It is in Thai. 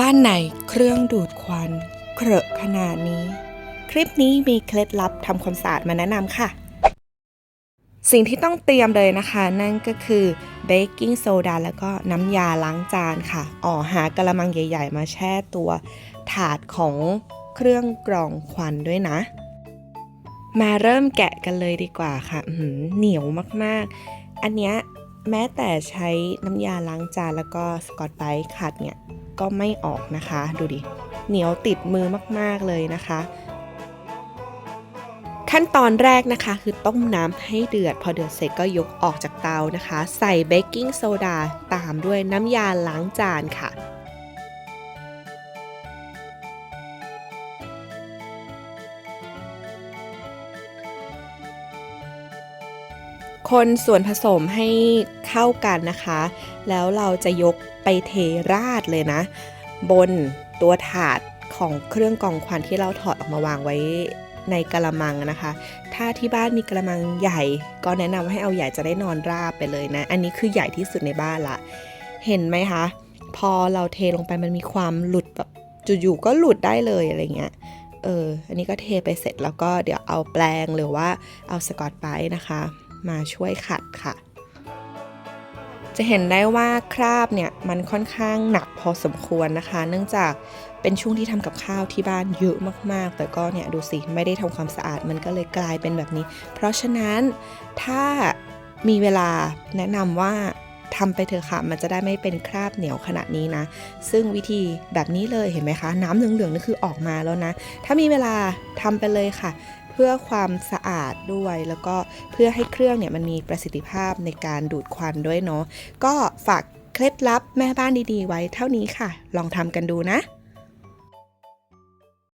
บ้านไหนเครื่องดูดควันเครอะขนาดนี้ คลิปนี้มีเคล็ดลับทำความสะอาดมาแนะนำค่ะ สิ่งที่ต้องเตรียมเลยนะคะ นั่นก็คือเบกกิ้งโซดาแล้วก็น้ำยาล้างจานค่ะอ๋อหากระมังใหญ่ ๆ มาแช่ตัวถาดของเครื่องกรองควันด้วยนะ มาเริ่มแกะกันเลยดีกว่าค่ะเหนียวมากๆ อันเนี้ยแม้แต่ใช้น้ำยาล้างจานแล้วก็สกอตไบรท์ขัดเนี่ย ก็ไม่ออกนะคะ ดูดิ เหนียวติดมือมากๆเลยนะคะ ขั้นตอนแรกนะคะ คือต้มน้ำให้เดือด พอเดือดเสร็จก็ยกออกจากเตานะคะ ใส่เบกกิ้งโซดาตามด้วยน้ำยาล้างจานค่ะ คนส่วนผสมให้เข้ากันนะคะ แล้วเราจะยกไปเทราดเลยนะ บนตัวถาดของเครื่องกรองควันที่เราถอดออกมาวางไว้ในกระมังนะคะ ถ้าที่บ้านมีกระมังใหญ่ ก็แนะนำให้เอาใหญ่จะได้นอนราบไปเลยนะ อันนี้คือใหญ่ที่สุดในบ้านละ เห็นไหมคะ พอเราเทลงไปมันมีความหลุดแบบจู่ๆก็หลุดได้เลยอะไรเงี้ย เออ อันนี้ก็เทไปเสร็จแล้วก็เดี๋ยวเอาแปรงหรือว่าเอาสกอตไบรท์นะคะ มาช่วยขัดค่ะ จะเห็นได้ว่าคราบเนี่ยมันค่อนข้างหนักพอสมควรนะคะ เนื่องจากเป็นช่วงที่ทำกับข้าวที่บ้านเยอะมากๆ แต่ก็เนี่ยดูสิไม่ได้ทำความสะอาดมันก็เลยกลายเป็นแบบนี้ เพราะฉะนั้นถ้ามีเวลาแนะนำว่าทำไปเถอะค่ะ มันจะได้ไม่เป็นคราบเหนียวขนาดนี้นะ ซึ่งวิธีแบบนี้เลยเห็นไหมคะ น้ำเหลืองๆนี่คือออกมาแล้วนะ ถ้ามีเวลาทำไปเลยค่ะ เพื่อความสะอาดด้วย แล้วก็เพื่อให้เครื่องเนี่ยมันมีประสิทธิภาพในการดูดควันด้วยเนาะก็ฝากเคล็ดลับแม่บ้านดีๆ ไว้เท่านี้ค่ะ ลองทำกันดูนะ